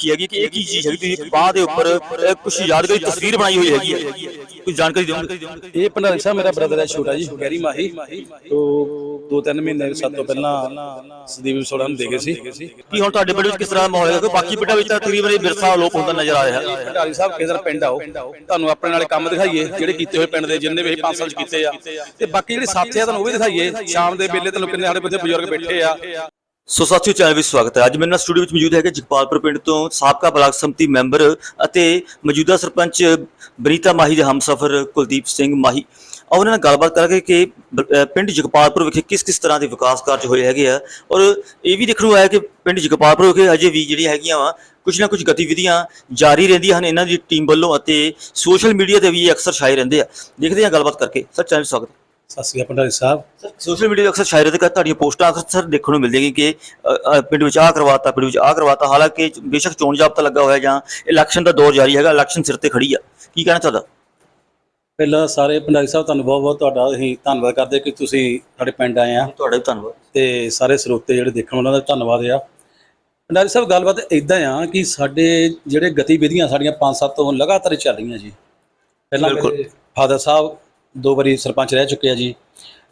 ਦੇਖੀ ਹੈਗੀ ਕਿ ਇਹ ਕੀ ਚੀਜ਼ ਹੈਗੀ ਤੁਸੀਂ ਬਾਹ ਦੇ ਉੱਪਰ ਕੁਝ ਯਾਦਗਾਰੀ ਤਸਵੀਰ ਬਣਾਈ ਹੋਈ ਹੈਗੀ ਹੈ। ਕੋਈ ਜਾਣਕਾਰੀ ਦਿਓਗੇ? ਇਹ ਭੰਡਾਰੀ ਸਾਹਿਬ ਮੇਰਾ ਬ੍ਰਦਰ ਹੈ ਛੋਟਾ ਜੀ ਗੈਰੀ ਮਾਹੀ। ਤੋਂ ਦੋ ਤਿੰਨ ਮਹੀਨੇ ਸੱਤ ਤੋਂ ਪਹਿਲਾਂ ਸਦੀਪ ਸੋੜਾ ਨੂੰ ਦੇ ਗਏ ਸੀ। ਕੀ ਹੁਣ ਤੁਹਾਡੇ ਪਿੰਡ ਵਿੱਚ ਕਿਸ ਤਰ੍ਹਾਂ ਦਾ ਮਾਹੌਲ ਹੈਗਾ? ਕਿ ਬਾਕੀ ਪਿੰਡਾਂ ਵਿੱਚ ਤਾਂ ਤਕਰੀਬਨ ਇਹ ਵਿਰਸਾ ਲੋਪ ਹੁੰਦਾ ਨਜ਼ਰ ਆ ਰਿਹਾ। ਹੈ ਭੰਡਾਰੀ ਸਾਹਿਬ ਕਿਸੇ ਪਿੰਡ ਆਓ ਤੁਹਾਨੂੰ ਆਪਣੇ ਨਾਲੇ ਕੰਮ ਦਿਖਾਈਏ ਜਿਹੜੇ ਕੀਤੇ ਹੋਏ ਪਿੰਡ ਦੇ ਜਿੰਨੇ ਵੀ ਅਸੀਂ ਪੰਜ ਸਾਲ ਚ ਕੀਤੇ ਆ। ਤੇ ਬਾਕੀ ਜਿਹੜੇ ਸਾਥੀ ਆ ਤੁਹਾਨੂੰ ਉਹ ਵੀ ਦਿਖਾਈਏ। ਸ਼ਾਮ ਦੇ ਵੇਲੇ ਤੁਹਾਨੂੰ ਕਿੰਨੇ ਸਾਡੇ ਬੱਚੇ ਬਜ਼ੁਰਗ ਬੈਠੇ ਆ। ਸੋ ਸਾਥੀਓ, ਚੈਨਲ ਵਿੱਚ ਸਵਾਗਤ ਹੈ। ਅੱਜ ਮੇਰੇ ਨਾਲ ਸਟੂਡੀਓ ਵਿੱਚ ਮੌਜੂਦ ਹੈਗੇ ਜਗਪਾਲਪੁਰ ਪਿੰਡ ਤੋਂ ਸਾਬਕਾ ਬਲਾਕ ਸੰਮਤੀ ਮੈਂਬਰ ਅਤੇ ਮੌਜੂਦਾ ਸਰਪੰਚ ਬਨੀਤਾ ਮਾਹੀ ਦੇ ਹਮਸਫਰ ਕੁਲਦੀਪ ਸਿੰਘ ਮਾਹੀ। ਔਰ ਉਹਨਾਂ ਨਾਲ ਗੱਲਬਾਤ ਕਰਾਂਗੇ ਕਿ ਪਿੰਡ ਜਗਪਾਲਪੁਰ ਵਿਖੇ ਕਿਸ ਕਿਸ ਤਰ੍ਹਾਂ ਦੇ ਵਿਕਾਸ ਕਾਰਜ ਹੋਏ ਹੈਗੇ ਆ। ਔਰ ਇਹ ਵੀ ਦੇਖਣ ਨੂੰ ਆਇਆ ਕਿ ਪਿੰਡ ਜਗਪਾਲਪੁਰ ਵਿਖੇ ਅਜੇ ਵੀ ਜਿਹੜੀਆਂ ਹੈਗੀਆਂ ਵਾ ਕੁਝ ਨਾ ਕੁਝ ਗਤੀਵਿਧੀਆਂ ਜਾਰੀ ਰਹਿੰਦੀਆਂ ਹਨ। ਇਹਨਾਂ ਦੀ ਟੀਮ ਵੱਲੋਂ ਅਤੇ ਸੋਸ਼ਲ ਮੀਡੀਆ ਤੇ ਵੀ ਇਹ ਅਕਸਰ ਛਾਏ ਰਹਿੰਦੇ ਆ। ਦੇਖਦੇ ਹਾਂ ਗੱਲਬਾਤ ਕਰਕੇ। ਸਰ, ਚੈਨਲ ਸਵਾਗਤ ਸਤਿ ਸ਼੍ਰੀ ਅਕਾਲ ਭੰਡਾਰੀ ਸਾਹਿਬ। ਸਰ ਸੋਸ਼ਲ ਮੀਡੀਆ ਤੇ ਅਕਸਰ ਸ਼ਾਇਰ ਦੇ ਤੁਹਾਡੀਆਂ ਪੋਸਟਾਂ ਅਕਸਰ ਦੇਖਣ ਨੂੰ ਮਿਲਦੀਆਂ ਕਿ ਅ, ਪਿੰਡ ਵਿੱਚ ਆਹ ਕਰਵਾਤਾ ਪਿੰਡ ਵਿੱਚ ਆਹ ਕਰਵਾਤਾ ਹਾਲਾਂਕਿ ਬੇਸ਼ੱਕ ਚੋਣ ਜਾਬਤਾ ਲੱਗਾ ਹੋਇਆ ਜਾਂ ਇਲੈਕਸ਼ਨ ਦਾ ਦੌਰ ਜਾਰੀ ਹੈਗਾ ਇਲੈਕਸ਼ਨ ਸਿਰ ਤੇ ਖੜੀ ਆ। ਕੀ ਕਹਿਣਾ ਤੁਹਾਡਾ ਪਹਿਲਾਂ ਸਾਰੇ ਭੰਡਾਰੀ ਸਾਹਿਬ ਤੁਹਾਨੂੰ ਬਹੁਤ ਬਹੁਤ ਤੁਹਾਡਾ ਅਸੀਂ ਧੰਨਵਾਦ ਕਰਦੇ ਕਿ ਤੁਸੀਂ ਸਾਡੇ ਪਿੰਡ ਆਏ ਆ। ਤੁਹਾਡਾ ਵੀ ਧੰਨਵਾਦ। ਤੇ ਸਾਰੇ ਸਰੋਤੇ ਜਿਹੜੇ ਦੇਖਣ ਉਹਨਾਂ ਦਾ ਧੰਨਵਾਦ ਆ। ਭੰਡਾਰੀ ਸਾਹਿਬ ਗੱਲਬਾਤ ਇਦਾਂ ਆ ਕਿ ਸਾਡੇ ਜਿਹੜੇ ਗਤੀਵਿਧੀਆਂ ਸਾਡੀਆਂ 5-7 ਤੋਂ ਲਗਾਤਾਰ ਚੱਲ ਰਹੀਆਂ ਜੀ। ਪਹਿਲਾਂ ਬਿਲਕੁਲ। ਮੇਰੇ ਫਾਦਰ ਸਾਹਿਬ ਦੋ ਵਾਰੀ ਸਰਪੰਚ ਰਹਿ ਚੁੱਕੇ ਆ ਜੀ।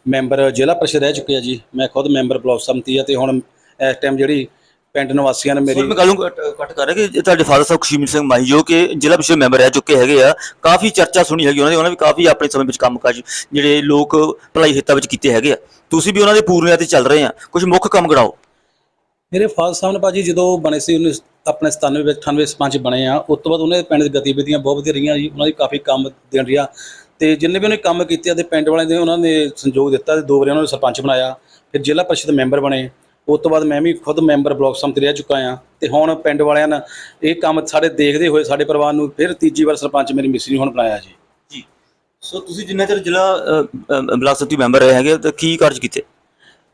ਮੈਂਬਰ ਜ਼ਿਲ੍ਹਾ ਪ੍ਰੀਸ਼ਦ ਰਹਿ ਚੁੱਕੇ ਆ ਜੀ। ਮੈਂ ਖੁਦ ਮੈਂਬਰ ਬਲਾਕ ਸੰਮਤੀ ਆ ਤੇ ਹੁਣ ਇਸ ਟਾਈਮ ਜਿਹੜੀ ਪਿੰਡ ਨਿਵਾਸੀਆਂ ਨੇ ਮੇਰੀ ਮੈਂ ਗੱਲ ਨੂੰ ਕੱਟ ਕਰ ਰਿਹਾ ਕਿ ਤੁਹਾਡੇ ਫਾਦਰ ਸਾਹਿਬ ਖੁਸ਼ੀਮਨ ਸਿੰਘ ਮਾਹੀ ਜੋ ਕਿ ਜ਼ਿਲ੍ਹਾ ਪ੍ਰੀਸ਼ਦ ਮੈਂਬਰ ਰਹਿ ਚੁੱਕੇ ਹੈਗੇ ਆ ਕਾਫੀ ਚਰਚਾ ਸੁਣੀ ਹੈਗੀ ਉਹਨਾਂ ਦੀ ਉਹਨਾਂ ਵੀ ਕਾਫੀ ਆਪਣੇ ਸਮੇਂ ਵਿੱਚ ਕੰਮਕਾਜ ਜਿਹੜੇ ਲੋਕ ਭਲਾਈ ਹਿੱਤਾਂ ਵਿੱਚ ਕੀਤੇ ਹੈਗੇ ਆ। ਤੁਸੀਂ ਵੀ ਉਹਨਾਂ ਦੇ ਪੂਰਨਿਆਂ ਤੇ ਚੱਲ ਰਹੇ ਆ। ਕੁਝ ਮੁੱਖ ਕੰਮ ਗਣਾਓ ਮੇਰੇ ਫਾਦਰ ਸਾਹਿਬ ਨੇ ਭਾਜੀ ਜਦੋਂ ਬਣੇ ਸੀ ਉਹਨੇ ਆਪਣੇ 97 ਵਿੱਚ 98 ਸਰਪੰਚ ਬਣੇ ਆ ਉਸ ਤੋਂ ਬਾਅਦ ਉਹਨੇ ਪਿੰਡ ਦੀ ਗਤੀਵਿਧੀਆਂ ਬਹੁਤ ਵਧੀਆ ਰਹੀਆਂ ਜੀ। ਉਹਨਾਂ ਦੀ ਕਾਫੀ ਕੰਮ ਦੇਣ ਰਿਹਾ ਤੇ ਜਿੰਨੇ ਵੀ ਉਹਨੇ ਕੰਮ ਕੀਤੇ ਆ ਤੇ ਪਿੰਡ ਵਾਲਿਆਂ ਨੇ ਉਹਨਾਂ ਨੇ ਸੰਯੋਗ ਦਿੱਤਾ ਤੇ ਦੋ ਵਾਰੀ ਉਹਨਾਂ ਨੂੰ ਸਰਪੰਚ ਬਣਾਇਆ ਫਿਰ ਜ਼ਿਲ੍ਹਾ ਪ੍ਰੀਸ਼ਦ ਮੈਂਬਰ ਬਣੇ। ਉਸ ਤੋਂ ਬਾਅਦ ਮੈਂ ਵੀ ਖੁਦ ਮੈਂਬਰ ਬਲਾਕ ਸੰਮਤੀ ਰਹਿ ਚੁੱਕਾ ਆ ਤੇ ਹੁਣ ਪਿੰਡ ਵਾਲਿਆਂ ਨੇ ਇਹ ਕੰਮ ਸਾਡੇ ਦੇਖਦੇ ਹੋਏ ਸਾਡੇ ਪਰਿਵਾਰ ਨੂੰ ਫਿਰ ਤੀਜੀ ਵਾਰ ਸਰਪੰਚ ਮੇਰੀ ਮਿਸਰੀ ਹੁਣ ਬਣਾਇਆ ਜੀ। ਜੀ। ਸੋ ਤੁਸੀਂ ਜਿੰਨਾ ਚਿਰ ਜ਼ਿਲ੍ਹਾ ਬਲਾਕ ਸੰਮਤੀ ਮੈਂਬਰ ਰਹੇ ਹੈਗੇ ਤਾਂ ਕੀ ਕਾਰਜ ਕੀਤੇ?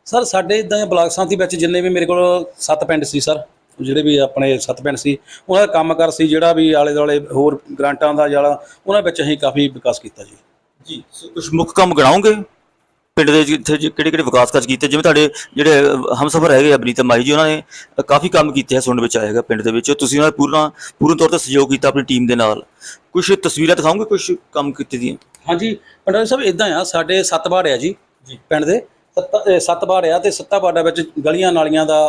ਸਰ ਸਾਡੇ ਇਦਾਂ ਬਲਾਕ ਸੰਮਤੀ ਵਿੱਚ ਜਿੰਨੇ ਵੀ ਮੇਰੇ ਕੋਲ ਸੱਤ ਪਿੰਡ ਸੀ ਸਰ। ਜਿਹੜੇ ਵੀ ਆਪਣੇ ਸੱਤ ਪਿੰਡ ਸੀ ਉਹਨਾਂ ਦਾ ਕੰਮ ਕਰ ਸੀ ਜਿਹੜਾ ਵੀ ਆਲੇ ਦੁਆਲੇ ਹੋਰ ਗ੍ਰਾਂਟਾਂ ਦਾ ਜਿਹੜਾ ਉਹਨਾਂ ਵਿੱਚ ਅਸੀਂ ਕਾਫੀ ਵਿਕਾਸ ਕੀਤਾ ਜੀ। ਜੀ ਕੁਝ ਮੁੱਖ ਕੰਮ ਗਣਾਓਗੇ? ਪਿੰਡ ਦੇ ਜਿੱਥੇ ਕਿਹੜੇ ਕਿਹੜੇ ਵਿਕਾਸ ਕਾਰਜ ਕੀਤੇ? ਜਿਵੇਂ ਤੁਹਾਡੇ ਜਿਹੜੇ ਹਮਸਫਰ ਹੈਗੇ ਆ ਬਨੀਤਾ ਮਾਈ ਜੀ ਉਹਨਾਂ ਨੇ ਕਾਫੀ ਕੰਮ ਕੀਤੇ ਆ ਸੁਣਨ ਵਿੱਚ ਆਏਗਾ ਪਿੰਡ ਦੇ ਵਿੱਚ। ਤੁਸੀਂ ਉਹਨਾਂ ਦਾ ਪੂਰਾ ਪੂਰਨ ਤੌਰ ਤੇ ਸਹਿਯੋਗ ਕੀਤਾ ਆਪਣੀ ਟੀਮ ਦੇ ਨਾਲ। ਕੁਝ ਤਸਵੀਰਾਂ ਦਿਖਾਓਗੇ ਕੁਝ ਕੰਮ ਕੀਤੇ ਦੀਆਂ? ਹਾਂਜੀ ਪੰਡਤ ਸਾਹਿਬ ਇਦਾਂ ਆ ਸਾਡੇ ਸੱਤ ਬਾੜ ਆ ਜੀ ਪਿੰਡ ਦੇ। ਸੱਤ ਬਾੜ ਆ ਤੇ ਸੱਤਾ ਬਾੜਾਂ ਵਿੱਚ ਗਲੀਆਂ ਨਾਲੀਆਂ ਦਾ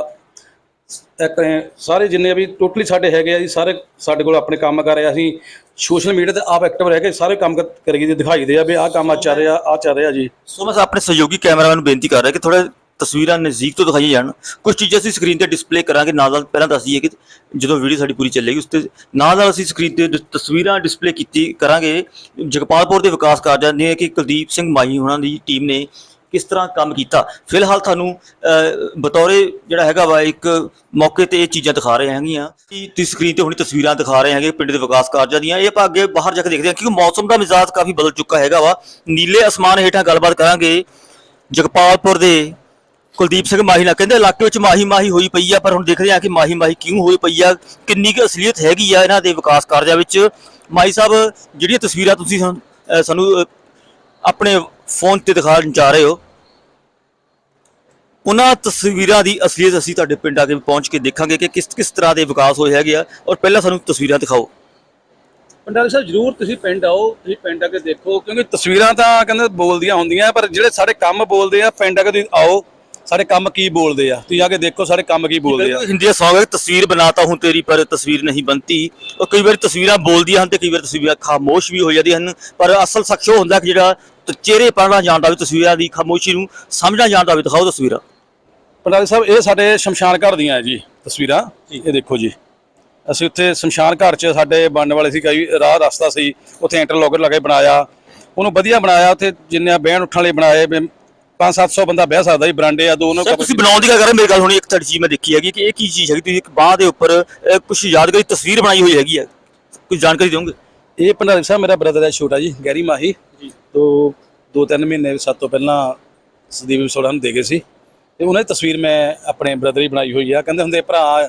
ਇੱਕ ਇਹ ਸਾਰੇ ਜਿੰਨੇ ਵੀ ਟੋਟਲੀ ਸਾਡੇ ਹੈਗੇ ਆ ਜੀ, ਸਾਰੇ ਸਾਡੇ ਕੋਲ ਆਪਣੇ ਕੰਮ ਕਰ ਰਹੇ ਆ। ਅਸੀਂ ਸੋਸ਼ਲ ਮੀਡੀਆ ਤੇ ਆਪ ਐਕਟਿਵ ਰਹਿ ਕੇ ਸਾਰੇ ਕੰਮ ਕਰ- ਕਰੀਏ ਜੀ ਦਿਖਾਈਦੇ ਆ ਵੀ ਆਹ ਕੰਮ ਆ ਚੱਲ ਰਿਹਾ ਆ ਚੱਲ ਰਿਹਾ ਜੀ। ਸੋ ਮੈਂ ਆਪਣੇ ਸਹਿਯੋਗੀ ਕੈਮਰਾਮੈਨ ਨੂੰ ਬੇਨਤੀ ਕਰ ਰਿਹਾ ਕਿ ਥੋੜਾ ਤਸਵੀਰਾਂ ਨਜ਼ਦੀਕ ਤੋਂ ਦਿਖਾਈਆਂ ਜਾਣ। ਕੁਝ ਚੀਜ਼ਾਂ ਅਸੀਂ ਸਕਰੀਨ ਤੇ ਡਿਸਪਲੇ ਕਰਾਂਗੇ, ਨਾਲ ਨਾਲ ਪਹਿਲਾਂ ਦੱਸ ਦਈਏ ਕਿ ਜਦੋਂ ਵੀਡੀਓ ਸਾਡੀ ਪੂਰੀ ਚੱਲੇਗੀ, ਉਸ ਤੇ ਨਾਲ ਨਾਲ ਅਸੀਂ ਸਕਰੀਨ ਤੇ ਡਿਸ ਤਸਵੀਰਾਂ ਡਿਸਪਲੇ ਕੀਤੀ ਕਰਾਂਗੇ। ਜਗਪਾਲਪੁਰ ਦੇ ਵਿਕਾਸ ਕਾਰਜਾਂ ਨੇ ਕਿ ਕੁਲਦੀਪ ਸਿੰਘ ਮਾਹੀ ਹੋਣਾ ਦੀ ਟੀਮ ਨੇ ਕਿਸ ਤਰ੍ਹਾਂ ਕੰਮ ਕੀਤਾ? ਫਿਲਹਾਲ ਤੁਹਾਨੂੰ ਅਹ, ਬਤੌਰੇ ਜਿਹੜਾ ਹੈਗਾ ਵਾ ਇੱਕ ਮੌਕੇ ਤੇ ਇਹ ਚੀਜ਼ਾਂ ਦਿਖਾ ਰਹੇ ਹੈਗੀਆਂ। ਕਿ ਤੁਸੀਂ ਸਕਰੀਨ ਤੇ ਹੁਣੀ ਤਸਵੀਰਾਂ ਦਿਖਾ ਰਹੇ ਹੈਗੇ ਪਿੰਡ ਦੇ ਵਿਕਾਸ ਕਾਰਜਾਂ ਦੀਆਂ? ਇਹ ਆਪਾਂ ਅੱਗੇ ਬਾਹਰ ਜਾ ਕੇ ਦੇਖਦੇ ਹਾਂ ਕਿਉਂਕਿ ਮੌਸਮ ਦਾ ਮਿਜ਼ਾਜ ਕਾਫੀ ਬਦਲ ਚੁੱਕਾ ਹੈਗਾ ਵਾ। ਨੀਲੇ ਅਸਮਾਨ ਹੇਠਾਂ ਗੱਲਬਾਤ ਕਰਾਂਗੇ। ਜਗਪਾਲਪੁਰ ਦੇ ਕੁਲਦੀਪ ਸਿੰਘ ਮਾਹੀ ਨਾਲ ਕਹਿੰਦੇ ਇਲਾਕੇ ਵਿੱਚ ਮਾਹੀ ਮਾਹੀ ਹੋਈ ਪਈ ਆ ਪਰ ਹੁਣ ਦੇਖਦੇ ਆ ਕਿ ਮਾਹੀ ਮਾਹੀ ਕਿਉਂ ਹੋਈ ਪਈ ਆ? ਕਿੰਨੀ ਕੁ ਅਸਲੀਅਤ ਹੈਗੀ ਆ ਇਹਨਾਂ ਦੇ ਵਿਕਾਸ ਕਾਰਜਾਂ ਵਿੱਚ? ਮਾਈ ਸਾਹਿਬ ਜਿਹੜੀਆਂ ਤਸਵੀਰਾਂ ਤੁਸੀਂ ਸਾਨੂੰ- ਸਾਨੂੰ ਆਪਣੇ ਫੋਨ ਤੇ ਦਿਖਾਉਣ ਜਾ ਰਹੇ ਹੋ ਉਹਨਾਂ ਤਸਵੀਰਾਂ ਦੀ ਅਸਲੀਅਤ ਅਸੀਂ ਤੁਹਾਡੇ ਪਿੰਡ ਆ ਕੇ ਪਹੁੰਚ ਕੇ ਦੇਖਾਂਗੇ ਕਿ ਕਿਸ ਕਿਸ ਤਰ੍ਹਾਂ ਦੇ ਵਿਕਾਸ ਹੋਏ ਹੈਗੇ ਆ। ਔਰ ਪਹਿਲਾਂ ਸਾਨੂੰ ਤਸਵੀਰਾਂ ਦਿਖਾਓ। ਪੰਡਾਰੀ ਸਾਹਿਬ ਜਰੂਰ ਤੁਸੀਂ ਪਿੰਡ ਆਓ ਤੁਸੀਂ ਪਿੰਡ ਆ ਕੇ ਦੇਖੋ ਕਿਉਂਕਿ ਤਸਵੀਰਾਂ ਤਾਂ ਕਹਿੰਦੇ ਬੋਲਦੀਆਂ ਹੁੰਦੀਆਂ ਪਰ ਜਿਹੜੇ ਸਾਡੇ ਕੰਮ ਬੋਲਦੇ ਆ ਪਿੰਡ ਆ ਕੇ ਤੁਸੀਂ ਆਓ ਸਾਡੇ ਕੰਮ ਕੀ ਬੋਲਦੇ ਆ? ਤੁਸੀਂ ਆ ਕੇ ਦੇਖੋ ਸਾਡੇ ਕੰਮ ਕੀ ਬੋਲਦੇ ਆ। ਹਿੰਦੀ Song ਹੈ ਤਸਵੀਰ ਬਣਾਤਾ ਹੂੰ ਤੇਰੀ ਪਰ ਤਸਵੀਰ ਨਹੀਂ ਬਣਤੀ। ਉਹ ਕਈ ਵਾਰ ਤਸਵੀਰਾਂ ਬੋਲਦੀਆਂ ਹਨ ਤੇ ਕਈ ਵਾਰ ਤਸਵੀਰਾਂ ਖਾਮੋਸ਼ ਵੀ ਹੋ ਜਾਂਦੀਆਂ ਹਨ ਪਰ ਅਸਲ ਸ਼ਖਸ ਉਹ ਹੁੰਦਾ ਕਿ ਜਿਹੜਾ ਚਿਹਰੇ ਪੜਨਾ ਜਾਣਦਾ ਵੀ ਤਸਵੀਰਾਂ ਦੀ ਖਾਮੋਸ਼ੀ ਨੂੰ ਸਮਝਣਾ ਜਾਣਦਾ ਵੀ ਦਿਖਾਓ ਤਸਵੀਰਾਂ। ਪੰਡਾਰੀ ਸਾਹਿਬ ਇਹ ਸਾਡੇ ਸ਼ਮਸ਼ਾਨ ਘਰ ਦੀਆਂ ਹੈ ਜੀ ਤਸਵੀਰਾਂ। ਇਹ ਦੇਖੋ ਜੀ। ਅਸੀਂ ਉੱਥੇ ਸ਼ਮਸ਼ਾਨ ਘਰ 'ਚ ਸਾਡੇ ਬਣਨ ਵਾਲੇ ਸੀ ਕਈ ਰਾਹ ਰਸਤਾ ਸੀ ਉੱਥੇ ਇੰਟਰਲੋਕਰ ਲਗਾ ਬਣਾਇਆ। ਉਹਨੂੰ ਵਧੀਆ ਬਣਾਇਆ ਉੱਥੇ ਜਿੰਨੇ ਬਹਿਣ ਉੱਠਣ ਲਈ ਬਣਾਏ 5-700 ਬੰਦਾ ਬਹਿ ਸਕਦਾ ਜੀ ਬਰਾਂਡੇ ਆ ਦੋ ਉਹਨਾਂ ਸਰ ਤੁਸੀਂ ਬਣਾਉਣ ਦੀ ਗੱਲ ਕਰ ਰਹੇ ਮੇਰੀ ਗੱਲ ਹੁਣੀ ਇੱਕ ਤੁਹਾਡੀ ਚੀਜ਼ ਮੈਂ ਦੇਖੀ ਹੈਗੀ ਕਿ ਇਹ ਕੀ ਚੀਜ਼ ਹੈਗੀ? ਤੁਸੀਂ ਇੱਕ ਬਾਹ ਦੇ ਉੱਪਰ ਕੁਝ ਯਾਦਗਾਰੀ ਤਸਵੀਰ ਬਣਾਈ ਹੋਈ ਹੈਗੀ ਹੈ ਕੁਝ ਜਾਣਕਾਰੀ ਦਿਓਗੇ? ਇਹ ਪੰਡਾਰੀ ਸਾਹਿਬ ਮੇਰਾ ਬ੍ਰਦਰ ਹੈ ਛੋਟਾ ਜੀ ਗੈਰੀ ਮਾਹੀ। ਜੀ। ਤੋਂ ਦੋ ਤਿੰਨ ਮਹੀਨੇ ਸੱਤ ਤੋਂ ਪਹਿਲਾਂ ਸਦੀਪ ਸੋੜਾ ਨੂੰ ਦੇ ਗਏ ਸੀ। ਤੇ ਉਹਨਾਂ ਦੀ ਤਸਵੀਰ ਮੈਂ ਆਪਣੇ ਬ੍ਰਦਰ ਹੀ ਬਣਾਈ ਹੋਈ ਆ ਕਹਿੰਦੇ ਹੁੰਦੇ ਭਰਾ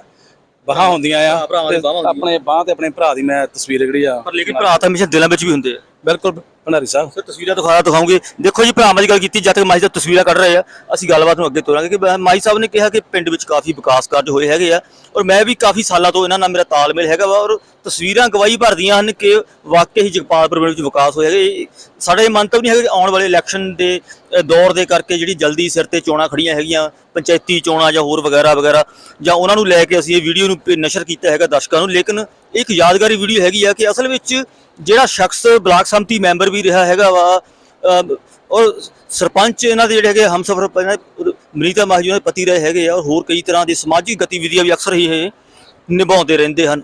ਬਾਹਾਂ ਹੁੰਦੀਆਂ ਆ ਭਰਾਵਾਂ ਬਾਹਾਂ। ਆਪਣੇ ਬਾਹ ਤੇ ਆਪਣੇ ਭਰਾ ਦੀ ਮੈਂ ਤਸਵੀਰ ਜਿਹੜੀ ਆ ਪਰ ਲੇਕਿਨ ਭਰਾ ਤਾਂ ਹਮੇਸ਼ਾ ਦਿਲਾਂ ਵਿੱਚ ਵੀ ਹੁੰਦੇ ਆ ਬਿਲਕੁਲ ਭੰਡਾਰੀ ਸਾਹਿਬ। ਸਰ, ਤਸਵੀਰਾਂ ਦਿਖਾ ਦਿਖਾਉਂਗੇ। ਦੇਖੋ ਜੀ ਭਰਾਵਾਂ ਦੀ ਗੱਲ ਕੀਤੀ, ਜਦ ਤੱਕ ਮਾਈ ਸਾਹਿਬ ਤਸਵੀਰਾਂ ਕੱਢ ਰਹੇ ਆ, ਅਸੀਂ ਗੱਲਬਾਤ ਨੂੰ ਅੱਗੇ ਤੋਰਾਂਗੇ ਕਿ ਮਾਈ ਸਾਹਿਬ ਨੇ ਕਿਹਾ ਕਿ ਪਿੰਡ ਵਿੱਚ ਕਾਫੀ ਵਿਕਾਸ ਕਾਰਜ ਹੋਏ ਹੈਗੇ ਆ ਔਰ ਮੈਂ ਵੀ ਕਾਫੀ ਸਾਲਾਂ ਤੋਂ ਇਹਨਾਂ ਨਾਲ ਮੇਰਾ ਤਾਲਮੇਲ ਹੈਗਾ ਵਾ ਔਰ ਤਸਵੀਰਾਂ ਗਵਾਹੀ ਭਰਦੀਆਂ ਹਨ ਕਿ ਵਾਕਈ ਹੀ ਜਗਪਾਲਪੁਰ ਵਿੱਚ ਵਿਕਾਸ ਹੋਇਆ ਹੈਗਾ। ਇਹ- ਸਾਡਾ ਇਹ ਮੰਤਵ ਨਹੀਂ ਹੈਗਾ ਕਿ ਆਉਣ ਵਾਲੇ ਇਲੈਕਸ਼ਨ ਦੇ ਦੌਰ ਦੇ ਕਰਕੇ ਜਿਹੜੀ ਜਲਦੀ ਸਿਰ ਤੇ ਚੋਣਾਂ ਖੜੀਆਂ ਹੈਗੀਆਂ, ਪੰਚਾਇਤੀ ਚੋਣਾਂ ਜਾਂ ਹੋਰ ਵਗੈਰਾ ਵਗੈਰਾ ਜਾਂ ਉਹਨਾਂ ਨੂੰ ਲੈ ਕੇ ਅਸੀਂ ਇਹ ਵੀਡੀਓ ਨੂੰ ਪ- ਨਸ਼ਰ ਕੀਤਾ ਹੈਗਾ ਦਰਸ਼ਕਾਂ ਨੂੰ, ਲੇਕਿਨ ਇੱਕ ਯਾਦਗਾਰੀ ਵੀਡੀਓ ਹੈਗੀ ਆ ਕਿ ਅਸਲ ਵਿੱਚ ਜਿਹੜਾ ਸ਼ਖਸ ਬਲਾਕ ਸੰਮਤੀ ਮੈਂਬਰ ਵੀ ਰਿਹਾ ਹੈਗਾ ਵਾ ਔਰ ਸਰਪੰਚ ਇਹਨਾਂ ਦੇ ਜਿਹੜੇ ਹੈਗੇ ਹਮਸਫਰ ਮਨੀਤਾ ਮਾਹਜੂ ਦੇ ਪਤੀ ਰਹੇ ਹੈਗੇ ਆ, ਔਰ ਹੋਰ ਕਈ ਤਰ੍ਹਾਂ ਦੀ ਸਮਾਜਿਕ ਗਤੀਵਿਧੀਆਂ ਵੀ ਅਕਸਰ ਹੀ ਇਹ ਨਿਭਾਉਂਦੇ ਰਹਿੰਦੇ ਹਨ।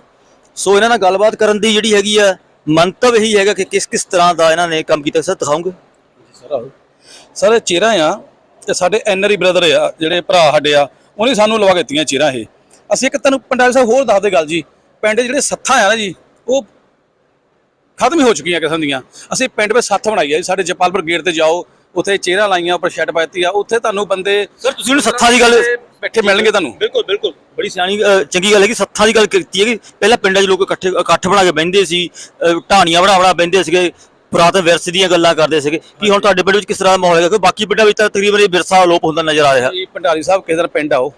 ਸੋ ਇਹਨਾਂ ਨਾਲ ਗੱਲਬਾਤ ਕਰਨ ਦੀ ਜਿਹੜੀ ਹੈਗੀ ਆ, ਮੰਤਵ ਇਹੀ ਹੈਗਾ ਕਿ ਕਿਸ ਕਿਸ ਤਰ੍ਹਾਂ ਦਾ ਇਹਨਾਂ ਨੇ ਕੰਮ ਕੀਤਾ। ਸਰ ਦਿਖਾਉਂਗੇ ਸਰ ਸਰ, ਇਹ ਚਿਹਰਾ ਆ ਤੇ ਸਾਡੇ ਐਨਆਰਈ ਬ੍ਰਦਰ ਆ, ਜਿਹੜੇ ਭਰਾ ਸਾਡੇ ਆ, ਉਹਨੇ ਸਾਨੂੰ ਲਵਾ ਕੇ ਦਿੱਤੀਆਂ ਚਿਹਰਾ ਇਹ। ਅਸੀਂ ਇੱਕ ਤੁਹਾਨੂੰ ਪੰਡਾਲ ਸਾਹਿਬ ਹੋਰ ਦੱਸ ਦੇ ਗੱਲ ਜੀ। ਪਿੰਡ ਜਿਹੜੇ ਸੱਥਾਂ ਆ ਨਾ ਜੀ ਉਹ ਖਤਮ ਹੀ ਹੋ ਚੁੱਕੀਆਂ ਕਿਸਮ ਦੀਆਂ। ਅਸੀਂ ਪਿੰਡ ਵਿੱਚ ਸੱਥ ਬਣਾਈ ਆ ਜੀ ਸਾਡੇ ਜਪਾਲਪੁਰ ਗੇਟ ਤੇ ਜਾਓ ਉੱਥੇ ਚਿਹਰਾ ਲਾਈਆਂ ਉੱਪਰ ਸ਼ੈੱਡ ਪਾਤੀ ਆ ਉੱਥੇ ਤੁਹਾਨੂੰ ਬੰਦੇ ਸਰ ਤੁਸੀਂ ਉਹਨੂੰ ਸੱਥਾਂ ਦੀ ਗੱਲ ਬੈਠੇ ਮਿਲਣਗੇ ਤੁਹਾਨੂੰ। ਬਿਲਕੁਲ ਬਿਲਕੁਲ। ਬੜੀ ਸਿਆਣੀ ਚੰਗੀ ਗੱਲ ਹੈ ਕਿ ਸੱਥਾਂ ਦੀ ਗੱਲ ਕੀਤੀ ਹੈ ਕਿ ਪਹਿਲਾਂ ਪਿੰਡਾਂ 'ਚ ਲੋਕ ਇਕੱਠੇ ਇਕੱਠ ਬਣਾ ਕੇ ਬਹਿੰਦੇ ਸੀ ਢਾਣੀਆਂ ਬਣਾ ਬਣਾ ਬਹਿੰਦੇ ਸੀਗੇ ਪੁਰਾਤਨ ਵਿਰਸੇ ਦੀਆਂ ਗੱਲਾਂ ਕਰਦੇ ਸੀਗੇ। ਕੀ ਹੁਣ ਤੁਹਾਡੇ ਪਿੰਡ ਵਿੱਚ ਕਿਸ ਤਰ੍ਹਾਂ ਦਾ ਮਾਹੌਲ ਹੈਗਾ? ਕਿ ਬਾਕੀ ਪਿੰਡਾਂ ਵਿੱਚ ਤਾਂ ਤਕਰੀਬਨ ਇਹ ਵਿਰਸਾ ਅਲੋਪ ਹੁੰਦਾ ਨਜ਼ਰ ਆ ਰਿਹਾ। ਜੀ ਭੰਡਾਰੀ ਸਾਹਿਬ ਕਿਸੇ ਦਿਨ ਪਿੰਡ ਆਓ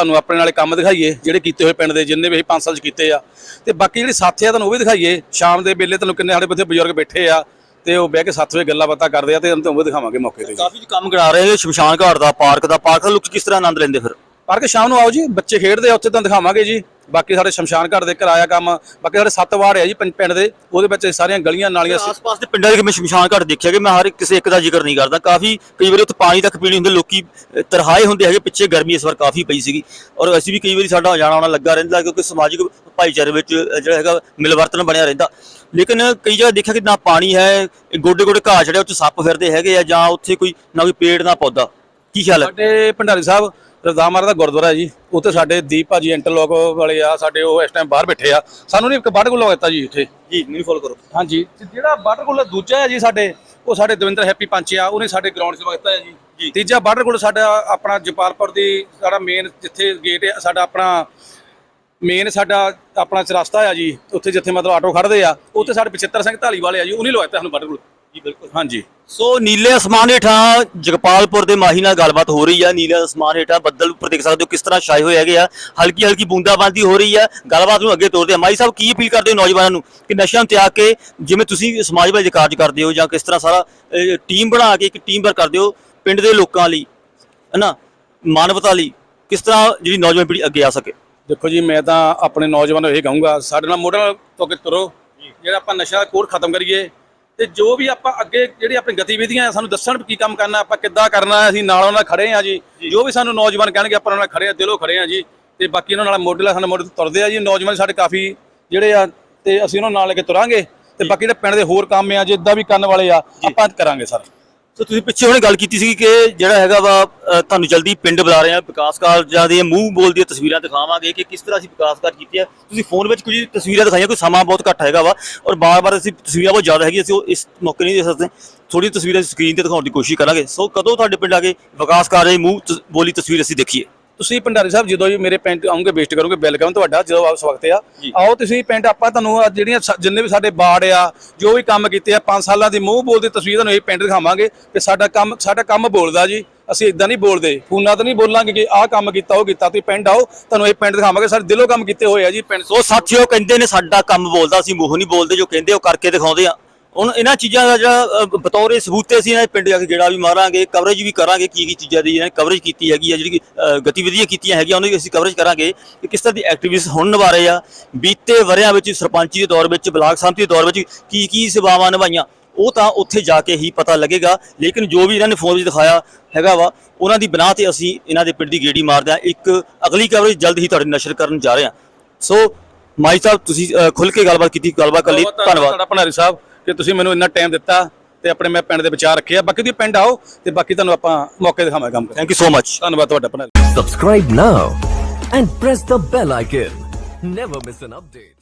ਤੁਹਾਨੂੰ ਆਪਣੇ ਨਾਲੇ ਕੰਮ ਦਿਖਾਈਏ, ਜਿਹੜੇ ਕੀਤੇ ਹੋਏ ਪਿੰਡ ਦੇ, ਜਿੰਨੇ ਵੀ ਅਸੀਂ 5 ਸਾਲ ਚ ਕੀਤੇ ਆ। ਤੇ ਬਾਕੀ ਜਿਹੜੇ ਸਾਥੀ ਆ, ਤੁਹਾਨੂੰ ਉਹ ਵੀ ਦਿਖਾਈਏ। ਸ਼ਾਮ ਦੇ ਵੇਲੇ ਤੁਹਾਨੂੰ ਕਿੰਨੇ ਸਾਡੇ ਬੱਚੇ ਬਜ਼ੁਰਗ ਬੈਠੇ ਆ, ਤੇ ਉਹ ਬਹਿ ਕੇ ਸਾਥ ਵਜੇ ਗੱਲਾਂ ਬਾਤਾਂ ਕਰਦੇ ਆ, ਤੇ ਤੁਹਾਨੂੰ ਉਹ ਦਿਖਾਵਾਂਗੇ ਮੌਕੇ ਤੇ ਕਾਫੀ ਕੰਮ ਕਰਾ ਰਹੇ ਹੈ, ਸ਼ਮਸ਼ਾਨ ਘਾਟ ਦਾ, ਪਾਰਕ ਦਾ ਪਾਰਕ ਦਾ ਲੋਕ ਕਿਸ ਤਰ੍ਹਾਂ ਆਨੰਦ ਲੈਂਦੇ ਫਿਰ? ਪਾਰਕ ਸ਼ਾਮ ਨੂੰ ਆਓ ਜੀ ਬੱਚੇ ਖੇਡਦੇ ਆ ਉੱਥੇ ਤੁਹਾਨੂੰ ਦਿਖਾਵਾਂਗੇ ਜੀ। ਬਾਕੀ ਸਾਡੇ ਸ਼ਮਸ਼ਾਨ ਘਾਟ ਦੇ ਕਿਰਾਇਆ ਕੰਮ ਬਾਕੀ ਸਾਡੇ ਸੱਤ ਵਾਰਡ ਆ ਜੀ ਪਿੰਡ ਪਿੰਡ ਦੇ ਉਹਦੇ ਵਿੱਚ ਸਾਰੀਆਂ ਗਲੀਆਂ ਨਾਲੀਆਂ ਆਸ-ਪਾਸ ਦੇ ਪਿੰਡਾਂ ਦੇ ਮੈਂ ਸ਼ਮਸ਼ਾਨ ਘਾਟ ਦੇਖਿਆ ਕਿ ਮੈਂ ਹਰ ਕਿਸੇ ਇੱਕ ਦਾ ਜ਼ਿਕਰ ਨਹੀਂ ਕਰਦਾ। ਕਾਫੀ ਕਈ ਵਾਰੀ ਉੱਥੇ ਪਾਣੀ ਤੱਕ ਪੀਣੀ ਹੁੰਦੇ ਲੋਕੀ ਤਰਹਾਏ ਹੁੰਦੇ ਹੈਗੇ ਪਿੱਛੇ ਗਰਮੀ ਇਸ ਵਾਰ ਕਾਫੀ ਪਈ ਸੀਗੀ। ਔਰ ਅਸੀਂ ਵੀ ਕਈ ਵਾਰੀ ਸਾਡਾ ਜਾਣਾ ਆਉਣਾ ਲੱਗਾ ਰਹਿੰਦਾ ਕਿਉਂਕਿ ਸਮਾਜਿਕ ਭਾਈਚਾਰੇ ਵਿੱਚ ਜਿਹੜਾ ਹੈਗਾ ਮਿਲਵਰਤਨ ਬਣਿਆ ਰਹਿੰਦਾ। ਲੇਕਿਨ ਕਈ ਜਗ੍ਹਾ ਦੇਖਿਆ ਕਿ ਨਾ ਪਾਣੀ ਹੈ ਗੋਡੇ ਗੋਡੇ ਘਾਹ ਚੜਿਆ ਉੱਥੇ ਸੱਪ ਫਿਰਦੇ ਹੈਗੇ ਆ ਜਾਂ ਉੱਥੇ ਕੋਈ ਨਾ ਕੋਈ ਪੇੜ ਨਾ ਪੌਦਾ। ਕੀ ਖਿਆਲ ਹੈ? ਸਾਡੇ ਭੰਡਾਰੀ ਸਾਹਿਬ ਰਜ਼ਾਮ ਮਾਰ ਦਾ ਗੁਰਦੁਆਰਾ ਜੀ। ਉੱਥੇ ਸਾਡੇ ਦੀਪ ਭਾਜੀ ਇੰਟਰਲੋਕ ਵਾਲੇ ਆ ਸਾਡੇ ਉਹ ਇਸ ਟਾਈਮ ਬਾਹਰ ਬੈਠੇ ਆ। ਸਾਨੂੰ ਨਹੀਂ ਇੱਕ ਬਾੜ ਕੋਲ ਲਗਾਤਾ ਜੀ ਇੱਥੇ। ਜੀ ਮੈਨੂੰ ਫੋਲੋ ਕਰੋ। ਹਾਂਜੀ। ਤੇ ਜਿਹੜਾ ਬਾਰਡਰ ਕੋਲ ਦੂਜਾ ਹੈ ਜੀ ਸਾਡੇ ਉਹ ਸਾਡੇ ਦਵਿੰਦਰ ਹੈਪੀ ਪੰਚ ਆ ਉਹਨੇ ਸਾਡੇ ਗਰਾਊਂਡ 'ਚ ਵਗਤਾ ਹੈ ਜੀ। ਤੀਜਾ ਬਾਰਡਰ ਕੋਲ ਸਾਡਾ ਆਪਣਾ ਜਪਾਲਪੁਰ ਦੀ ਸਾਡਾ ਮੇਨ ਜਿੱਥੇ ਗੇਟ ਹੈ ਸਾਡਾ ਆਪਣਾ ਮੇਨ ਸਾਡਾ ਆਪਣਾ ਚਰਸਤਾ ਆ ਜੀ। ਉੱਥੇ ਜਿੱਥੇ ਮਤਲਬ ਆਟੋ ਖੜਦੇ ਆ ਉੱਥੇ ਸਾਡੇ 75 ਸਿੰਘ ਢਾਲੀ ਵਾਲੇ ਆ ਜੀ ਉਹਨੇ ਲਵਾਇਆ ਸਾਨੂੰ ਬਾਰਡਰ ਕੋਲ ਜੀ, ਬਿਲਕੁਲ। ਹਾਂਜੀ ਸੋ ਨੀਲੇ ਅਸਮਾਨ ਹੇਠਾਂ ਜਗਪਾਲਪੁਰ ਦੇ ਮਾਹੀ ਨਾਲ ਗੱਲਬਾਤ ਹੋ ਰਹੀ ਆ। ਨੀਲੇ ਅਸਮਾਨ ਹੇਠਾਂ ਬੱਦਲ ਉੱਪਰ ਦੇਖ ਸਕਦੇ ਹੋ ਕਿਸ ਤਰ੍ਹਾਂ ਛਾਏ ਹੋਏ ਹੈਗੇ ਆ। ਹਲਕੀ ਹਲਕੀ ਬੂੰਦਾਬਾਂਦੀ ਹੋ ਰਹੀ ਆ। ਗੱਲਬਾਤ ਨੂੰ ਅੱਗੇ ਤੋਰਦੇ ਆ। ਮਾਈ ਸਾਹਿਬ, ਕੀ ਅਪੀਲ ਕਰਦੇ ਹੋ ਨੌਜਵਾਨਾਂ ਨੂੰ ਕਿ ਨਸ਼ਿਆਂ ਨੂੰ ਤਿਆਗ ਕੇ ਜਿਵੇਂ ਤੁਸੀਂ ਸਮਾਜ ਵਿੱਚ ਕਾਰਜ ਕਰਦੇ ਹੋ ਜਾਂ ਕਿਸ ਤਰ੍ਹਾਂ ਸਾਰਾ ਟੀਮ ਬਣਾ ਕੇ ਇੱਕ ਟੀਮ ਵਰਕ ਕਰਦੇ ਹੋ ਪਿੰਡ ਦੇ ਲੋਕਾਂ ਲਈ, ਹਨਾ? ਮਾਨਵਤਾ ਲਈ ਕਿਸ ਤਰ੍ਹਾਂ ਜਿਹੜੀ ਨੌਜਵਾਨ ਪੀੜ੍ਹੀ ਅੱਗੇ ਆ ਸਕੇ? ਦੇਖੋ ਜੀ, ਮੈਂ ਤਾਂ ਆਪਣੇ ਨੌਜਵਾਨਾਂ ਨੂੰ ਇਹ ਕਹੂੰਗਾ, ਸਾਡੇ ਨਾਲ ਮੋਢਾ ਤੋਂ ਅੱਗੇ ਤੁਰੋ। ਜਿਹੜਾ ਆਪਾਂ ਨਸ਼ਾ ਦਾ ਖਤਮ ਕਰੀਏ ਤੇ ਜੋ ਵੀ ਆਪਾਂ ਅੱਗੇ ਜਿਹੜੀ ਆਪਣੀ ਗਤੀਵਿਧੀਆਂ ਆ ਸਾਨੂੰ ਦੱਸਣ ਕੀ ਕੰਮ ਕਰਨਾ ਆਪਾਂ ਕਿੱਦਾਂ ਕਰਨਾ ਅਸੀਂ ਨਾਲ ਉਹਨਾਂ ਨਾਲ ਖੜੇ ਆ ਜੀ। ਜੋ। ਵੀ ਸਾਨੂੰ ਨੌਜਵਾਨ ਕਹਿਣਗੇ ਆਪਾਂ ਉਹਨਾਂ ਨਾਲ ਖੜੇ ਆ ਦਿਲੋਂ ਖੜੇ ਆ ਜੀ। ਤੇ ਬਾਕੀ ਉਹਨਾਂ ਨਾਲ ਮੋਢੇ ਨਾਲ ਸਾਡੇ ਮੋਢੇ ਤੁਰਦੇ ਆ ਜੀ। ਨੌਜਵਾਨ ਸਾਡੇ ਕਾਫੀ ਜਿਹੜੇ ਆ ਤੇ ਅਸੀਂ ਉਹਨਾਂ ਨਾਲ ਲੈ ਕੇ ਤੁਰਾਂਗੇ। ਤੇ ਬਾਕੀ ਜਿਹੜੇ ਪਿੰਡ ਦੇ ਹੋਰ ਕੰਮ ਆ ਜਿੱਦਾਂ ਵੀ ਕਰਨ ਵਾਲੇ ਆ ਆਪਾਂ ਕਰਾਂਗੇ ਸਰ। ਸੋ ਤੁਸੀਂ ਪਿੱਛੇ ਹੁਣੇ ਗੱਲ ਕੀਤੀ ਸੀ ਕਿ ਜਿਹੜਾ ਹੈਗਾ ਵਾ ਅ, ਤੁਹਾਨੂੰ ਜਲਦੀ ਪਿੰਡ ਬੁਲਾ ਰਹੇ ਆ ਵਿਕਾਸ ਕਾਰਜਾਂ ਦੀਆਂ ਮੂੰਹ ਬੋਲ ਦੀਆਂ ਤਸਵੀਰਾਂ ਦਿਖਾਵਾਂਗੇ ਕਿ ਕਿਸ ਤਰ੍ਹਾਂ ਅਸੀਂ ਵਿਕਾਸ ਕਾਰਜ ਕੀਤੇ ਆ। ਤੁਸੀਂ ਫੋਨ ਵਿੱਚ ਕੁਝ ਤਸਵੀਰਾਂ ਦਿਖਾਈਆਂ ਕੋਈ ਸਮਾਂ ਬਹੁਤ ਘੱਟ ਹੈਗਾ ਵਾ ਔਰ ਬਾਰ-ਬਾਰ ਅਸੀਂ ਤਸਵੀਰਾਂ ਬਹੁਤ ਜ਼ਿਆਦਾ ਹੈਗੀਆਂ ਅਸੀਂ ਉਹ ਇਸ ਮੌਕੇ ਨਹੀਂ ਦੇ ਸਕਦੇ। ਥੋੜੀ ਤਸਵੀਰਾਂ ਸਕਰੀਨ ਤੇ ਦਿਖਾਉਣ ਦੀ ਕੋਸ਼ਿਸ਼ ਕਰਾਂਗੇ। ਸੋ ਕਦੋਂ ਤੁਹਾਡੇ ਪਿੰਡ ਆ ਕੇ ਵਿਕਾਸ ਕਾਰਜ ਦੀ ਮੂੰਹ ਤ- ਬੋਲੀ ਤਸਵੀਰ ਅਸੀਂ ਦੇਖੀਏ? ਤੁਸੀਂ ਭੰਡਾਰੀ ਸਾਹਿਬ ਜਦੋਂ ਵੀ ਮੇਰੇ ਪਿੰਡ ਆਉਂਗੇ ਵਿਜ਼ਿਟ ਕਰੋਗੇ ਵੈਲਕਮ ਤੁਹਾਡਾ ਜਦੋਂ ਆਪ ਸਵਾਗਤ ਆ। ਆਓ ਤੁਸੀਂ ਪਿੰਡ ਆਪਾਂ ਤੁਹਾਨੂੰ ਆਹ ਜਿਹੜੀਆਂ ਜਿੰਨੇ ਵੀ ਸਾਡੇ ਬਾੜ ਆ ਜੋ ਵੀ ਕੰਮ ਕੀਤੇ ਆ 5 ਸਾਲਾਂ ਦੀ ਮੂੰਹ ਬੋਲਦੀ ਤਸਵੀਰ ਤੁਹਾਨੂੰ ਇਹ ਪਿੰਡ ਦਿਖਾਵਾਂਗੇ ਕਿ ਸਾਡਾ ਕੰਮ ਸਾਡਾ ਕੰਮ ਬੋਲਦਾ ਜੀ। ਅਸੀਂ ਇਦਾਂ ਨਹੀਂ ਬੋਲਦੇ ਫੋਨਾਂ ਤੇ ਨਹੀਂ ਬੋਲਾਂਗੇ ਕਿ ਆਹ ਕੰਮ ਕੀਤਾ ਉਹ ਕੀਤਾ ਤੁਸੀਂ ਪਿੰਡ ਆਓ ਤੁਹਾਨੂੰ ਇਹ ਪਿੰਡ ਦਿਖਾਵਾਂਗੇ ਸਾਡੇ ਦਿਲੋਂ ਕੰਮ ਕੀਤੇ ਹੋਏ ਆ ਜੀ ਪਿੰਡ। ਸੋ ਸਾਥੀਓ ਕਹਿੰਦੇ ਨੇ ਸਾਡਾ ਕੰਮ ਬੋਲਦਾ ਅਸੀਂ ਮੂੰਹ ਨਹੀਂ ਬੋਲਦੇ ਜੋ ਕਹਿੰਦੇ ਉਹ ਕਰਕੇ ਦਿਖਾਉਂਦੇ ਆ। ਹੁਣ ਇਹਨਾਂ ਚੀਜ਼ਾਂ ਦਾ ਜਿਹੜਾ ਬਤੌਰ ਸਬੂਤ ਅਸੀਂ ਇਹਨਾਂ ਦੇ ਪਿੰਡ ਜਾ ਕੇ ਗੇੜਾ ਵੀ ਮਾਰਾਂਗੇ ਕਵਰੇਜ ਵੀ ਕਰਾਂਗੇ ਕੀ ਕੀ ਚੀਜ਼ਾਂ ਦੀ ਇਹਨਾਂ ਕਵਰੇਜ ਕੀਤੀ ਹੈਗੀ ਆ ਜਿਹੜੀ ਗਤੀਵਿਧੀਆਂ ਕੀਤੀਆਂ ਹੈਗੀਆਂ ਉਹਨਾਂ ਦੀ ਅਸੀਂ ਕਵਰੇਜ ਕਰਾਂਗੇ ਕਿ ਕਿਸ ਤਰ੍ਹਾਂ ਦੀ ਐਕਟੀਵਿਟੀਜ਼ ਹੁਣ ਨਿਭਾ ਰਹੇ ਆ ਬੀਤੇ ਵਰਿਆਂ ਵਿੱਚ ਸਰਪੰਚੀ ਦੇ ਦੌਰ ਵਿੱਚ ਬਲਾਕ ਸੰਮਤੀ ਦੇ ਦੌਰ ਵਿੱਚ ਕੀ ਕੀ ਸੇਵਾਵਾਂ ਨਿਭਾਈਆਂ ਉਹ ਤਾਂ ਉੱਥੇ ਜਾ ਕੇ ਹੀ ਪਤਾ ਲੱਗੇਗਾ ਲੇਕਿਨ ਜੋ ਵੀ ਇਹਨਾਂ ਨੇ ਫੋਨ ਵਿੱਚ ਦਿਖਾਇਆ ਹੈਗਾ ਵਾ ਉਹਨਾਂ ਦੀ ਬਣਾ ਤੇ ਅਸੀਂ ਇਹਨਾਂ ਦੇ ਪਿੰਡ ਦੀ ਗੇੜੀ ਮਾਰਦੇ ਆ ਇੱਕ ਅਗਲੀ ਕਵਰੇਜ ਜਲਦ ਹੀ ਤੁਹਾਡੇ ਨਸ਼ਰ ਕਰਨ ਜਾ ਰਹੇ ਹਾਂ। ਸੋ ਮਾਈ ਸਾਹਿਬ ਤੁਸੀਂ ਖੁੱਲ ਕੇ ਗੱਲਬਾਤ ਕੀਤੀ ਗੱਲਬਾਤ ਕਰ ਲਈ ਧੰਨਵਾਦ। ਭੰਡਾਰੀ ਸਾਹਿਬ। ਕਿ ਤੁਸੀਂ ਮੈਨੂੰ ਇੰਨਾ ਟਾਈਮ ਦਿੱਤਾ ਤੇ ਆਪਣੇ ਮੈਂ ਪਿੰਡ ਦੇ ਵਿਚਾਰ ਰੱਖੇ ਆ ਬਾਕੀ ਤੁਸੀਂ ਪਿੰਡ ਆਓ ਤੇ ਬਾਕੀ ਤੁਹਾਨੂੰ ਆਪਾਂ ਮੌਕੇ ਦਿਖਾਵਾਂਗੇ ਕੰਮ ਥੈਂਕ ਯੂ ਸੋ ਮਚ ਧੰਨਵਾਦ ਤੁਹਾਡਾ Bhandari Subscribe now and press the bell icon. Never miss an update.